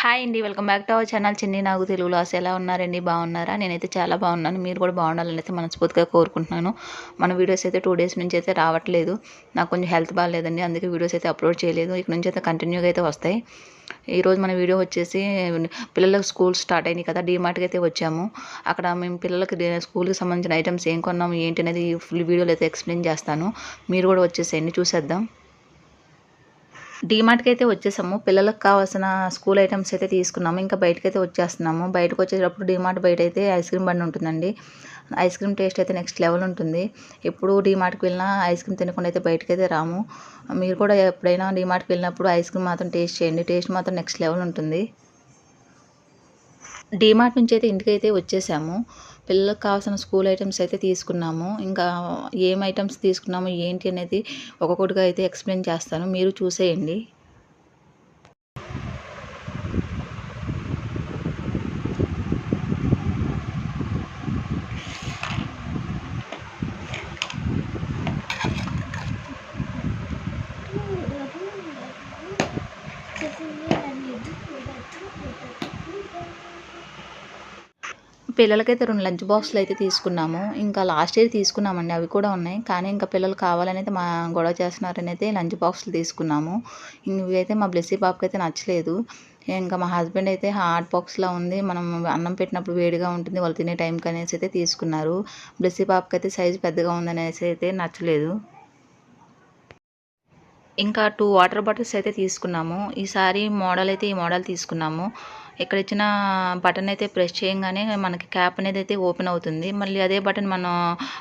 Hi అండి welcome back to our channel. చిన్ని నాకు తెలుగులో అసలు ఎలా ఉన్నారండి? బాగున్నారా? నేనైతే చాలా బాగున్నాను. మీరు కూడా బాగుండాలని అయితే మనస్ఫూర్తిగా కోరుకుంటున్నాను. మన వీడియోస్ అయితే టూ డేస్ నుంచి అయితే రావట్లేదు. నాకు కొంచెం హెల్త్ బాగాలేదండి. అందుకే వీడియోస్ అయితే అప్లోడ్ చేయలేదు. ఇక నుంచి అయితే కంటిన్యూగా అయితే వస్తాయి. ఈరోజు మన వీడియో వచ్చేసి పిల్లలకు స్కూల్ స్టార్ట్ అయినాయి కదా డీమార్ట్కి అయితే వచ్చాము. అక్కడ మేము పిల్లలకి స్కూల్కి సంబంధించిన ఐటమ్స్ ఏం కొన్నాము ఏంటి అనేది ఫుల్ వీడియోలో అయితే ఎక్స్ప్లెయిన్ చేస్తాను. మీరు కూడా వచ్చేసేయండి చూసేద్దాం. డీమార్ట్కి అయితే వచ్చేసాము. పిల్లలకు కావాల్సిన స్కూల్ ఐటమ్స్ అయితే తీసుకున్నాము. ఇంకా బయటకు అయితే వచ్చేస్తున్నాము. బయటకు వచ్చేటప్పుడు డీమార్ట్ బయట అయితే ఐస్ క్రీమ్ బండి ఉంటుందండి. ఐస్ క్రీమ్ టేస్ట్ అయితే నెక్స్ట్ లెవెల్ ఉంటుంది. ఎప్పుడు డీమార్ట్కి వెళ్ళినా ఐస్ క్రీమ్ తినకుండా అయితే బయటకు అయితే రాము. మీరు కూడా ఎప్పుడైనా డీమార్ట్కి వెళ్ళినప్పుడు ఐస్ క్రీమ్ మాత్రం టేస్ట్ చేయండి. టేస్ట్ మాత్రం నెక్స్ట్ లెవెల్ ఉంటుంది. డీమార్ట్ నుంచి అయితే ఇంటికి అయితే వచ్చేసాము. పిల్లలకు కావాల్సిన స్కూల్ ఐటమ్స్ అయితే తీసుకున్నాము. ఇంకా ఏం ఐటమ్స్ తీసుకున్నాము ఏంటి అనేది ఒక్కొక్కటిగా అయితే ఎక్స్ప్లెయిన్ చేస్తాను. మీరు చూసేయండి. పిల్లలకైతే రెండు లంచ్ బాక్స్లు అయితే తీసుకున్నాము. ఇంకా లాస్ట్ ఇయర్ తీసుకున్నామండి అవి కూడా ఉన్నాయి. కానీ ఇంకా పిల్లలు కావాలనైతే అయితే మా గొడవ చేస్తున్నారని అయితే లంచ్ బాక్స్లు తీసుకున్నాము. ఇవి అయితే మా బ్లెస్సీ పాపకి అయితే నచ్చలేదు. ఇంకా మా హస్బెండ్ అయితే హాట్ బాక్స్లో ఉంది. మనం అన్నం పెట్టినప్పుడు వేడిగా ఉంటుంది వాళ్ళు తినే టైంకి అనేసి అయితే తీసుకున్నారు. బ్లెస్సీ పాపకి అయితే సైజు పెద్దగా ఉందనేసి అయితే నచ్చలేదు. ఇంకా టూ వాటర్ బాటిల్స్ అయితే తీసుకున్నాము. ఈసారి మోడల్ అయితే ఈ మోడల్ తీసుకున్నాము. ఇక్కడ ఇచ్చిన బటన్ అయితే ప్రెస్ చేయగానే మనకి క్యాప్ అనేది అయితే ఓపెన్ అవుతుంది. మళ్ళీ అదే బటన్ మనం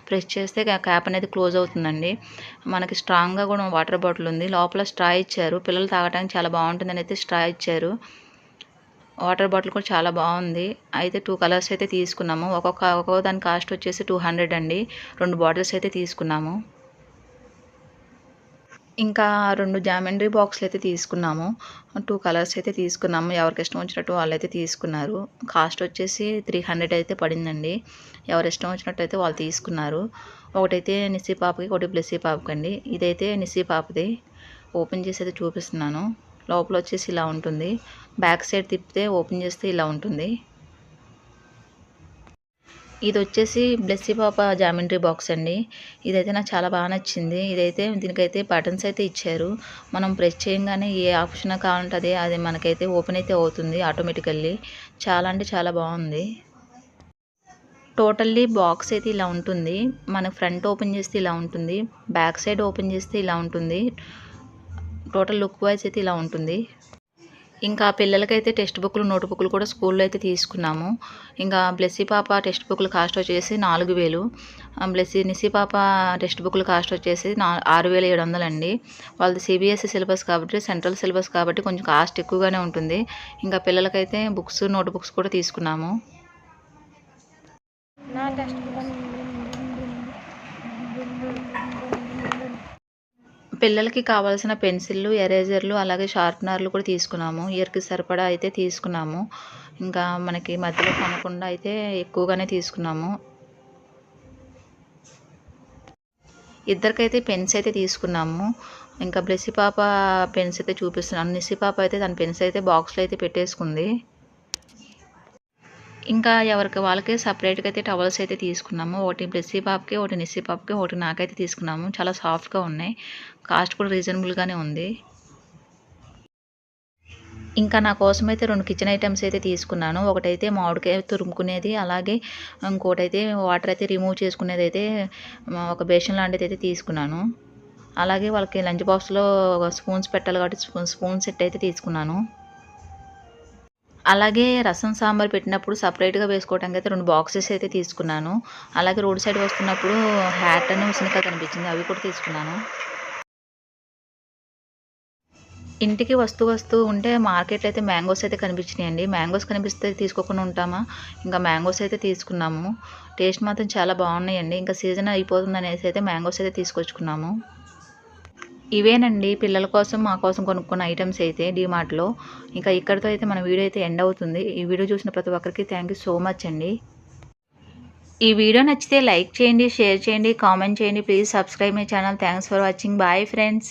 ప్రెస్ చేస్తే క్యాప్ అనేది క్లోజ్ అవుతుందండి. మనకి స్ట్రాంగ్గా కూడా వాటర్ బాటిల్ ఉంది. లోపల స్ట్రా ఇచ్చారు. పిల్లలు తాగడానికి చాలా బాగుంటుందని అయితే స్ట్రా ఇచ్చారు. వాటర్ బాటిల్ కూడా చాలా బాగుంది. అయితే టూ కలర్స్ అయితే తీసుకున్నాము. ఒక్కొక్క ఒక్కొక్క దాని కాస్ట్ వచ్చేసి టూ హండ్రెడ్ అండి. రెండు బాటిల్స్ అయితే తీసుకున్నాము. ఇంకా రెండు జామెండ్రీ బాక్స్లు అయితే తీసుకున్నాము. టూ కలర్స్ అయితే తీసుకున్నాము. ఎవరికి ఇష్టం వచ్చినట్టు వాళ్ళు అయితే తీసుకున్నారు. కాస్ట్ వచ్చేసి త్రీ హండ్రెడ్ అయితే పడిందండి. ఎవరి ఇష్టం వచ్చినట్టు అయితే వాళ్ళు తీసుకున్నారు. ఒకటైతే నిస్సీ పాపకి ఒకటి బ్లెస్సీ పాపకి అండి ఇదైతే నిస్సీ పాపది. ఓపెన్ చేసి అయితే చూపిస్తున్నాను. లోపల వచ్చేసి ఇలా ఉంటుంది. బ్యాక్ సైడ్ తిప్పితే ఓపెన్ చేస్తే ఇలా ఉంటుంది. ఇది వచ్చేసి బ్లెస్సీ పాప జామెంట్రీ బాక్స్ అండి. ఇదైతే నాకు చాలా బాగా నచ్చింది. ఇదైతే దీనికైతే బటన్స్ అయితే ఇచ్చారు. మనం ప్రెస్ చేయగానే ఏ ఆప్షన్ కావాలంటే అదే అది మనకైతే ఓపెన్ అయితే అవుతుంది ఆటోమేటికల్లీ. చాలా అంటే చాలా బాగుంది. టోటల్లీ బాక్స్ అయితే ఇలా ఉంటుంది. మన ఫ్రంట్ ఓపెన్ చేస్తే ఇలా ఉంటుంది. బ్యాక్ సైడ్ ఓపెన్ చేస్తే ఇలా ఉంటుంది. టోటల్ లుక్ వైజ్ అయితే ఇలా ఉంటుంది. ఇంకా పిల్లలకైతే టెక్స్ట్ బుక్లు నోట్ బుక్లు కూడా స్కూల్లో అయితే తీసుకున్నాము. ఇంకా బ్లెస్సీ పాప టెక్స్ట్ బుక్లు కాస్ట్ వచ్చేసి నాలుగు వేలు. బ్లెస్సీ నిస్సీ పాప టెక్స్ట్ బుక్లు కాస్ట్ వచ్చేసి నా ఆరు వేల ఏడు వందలండి. వాళ్ళది సిబిఎస్ఈ సిలబస్ కాబట్టి సెంట్రల్ సిలబస్ కాబట్టి కొంచెం కాస్ట్ ఎక్కువగానే ఉంటుంది. ఇంకా పిల్లలకైతే బుక్స్ నోట్ బుక్స్ కూడా తీసుకున్నాము. నా టెక్స్ట్ పిల్లలకి కావాల్సిన పెన్సిళ్ళు ఎరేజర్లు అలాగే షార్ప్నర్లు కూడా తీసుకున్నాము. ఇయర్కి సరిపడా అయితే తీసుకున్నాము. ఇంకా మనకి మధ్యలో కొనకుండా అయితే ఎక్కువగానే తీసుకున్నాము. ఇద్దరికైతే పెన్స్ అయితే తీసుకున్నాము. ఇంకా బ్లెస్సి పాప పెన్స్ అయితే చూపిస్తున్నాను. నిస్సి పాప అయితే తన పెన్స్ అయితే బాక్స్లో అయితే పెట్టేసుకుంది. ఇంకా ఎవరికి వాళ్ళకి సపరేట్గా అయితే టవల్స్ అయితే తీసుకున్నాము. ఒకటి బ్లెస్సీ పాప్కి ఒకటి నిస్సీ పాప్కి ఒకటి నాకైతే తీసుకున్నాము. చాలా సాఫ్ట్గా ఉన్నాయి. కాస్ట్ కూడా రీజనబుల్గానే ఉంది. ఇంకా నా కోసం అయితే రెండు కిచెన్ ఐటమ్స్ అయితే తీసుకున్నాను. ఒకటైతే మామిడికాయ తురుముకునేది అలాగే ఇంకోటైతే వాటర్ అయితే రిమూవ్ చేసుకునేది అయితే ఒక బేషన్ లాంటిది అయితే తీసుకున్నాను. అలాగే వాళ్ళకి లంచ్ బాక్స్లో స్పూన్స్ పెట్టాలి కాబట్టి స్పూన్ స్పూన్ సెట్ అయితే తీసుకున్నాను. అలాగే రసం సాంబార్ పెట్టినప్పుడు సపరేట్గా వేసుకోవడానికి అయితే రెండు బాక్సెస్ అయితే తీసుకున్నాను. అలాగే రోడ్ సైడ్ వస్తున్నప్పుడు హ్యాట్ అని ఉసినకాయ కనిపించింది అవి కూడా తీసుకున్నాను. ఇంటికి వస్తూ వస్తూ ఉంటే మార్కెట్లో అయితే మ్యాంగోస్ అయితే కనిపించినాయండి. మ్యాంగోస్ కనిపిస్తే తీసుకోకుండా ఉంటామా? ఇంకా మ్యాంగోస్ అయితే తీసుకున్నాము. టేస్ట్ మాత్రం చాలా బాగున్నాయండి. ఇంకా సీజన్ అయిపోతుంది అనేసి అయితే మ్యాంగోస్ అయితే తీసుకొచ్చుకున్నాము. ఇవేనండి పిల్లల కోసం మా కోసం కొనుక్కున్న ఐటమ్స్ అయితే డీమార్ట్లో ఇంకా ఇక్కడితో అయితే మన వీడియో అయితే ఎండ్ అవుతుంది. ఈ వీడియో చూసిన ప్రతి ఒక్కరికి థ్యాంక్ సో మచ్ అండి. ఈ వీడియో నచ్చితే లైక్ చేయండి షేర్ చేయండి కామెంట్ చేయండి. Please subscribe my channel thanks for watching bye friends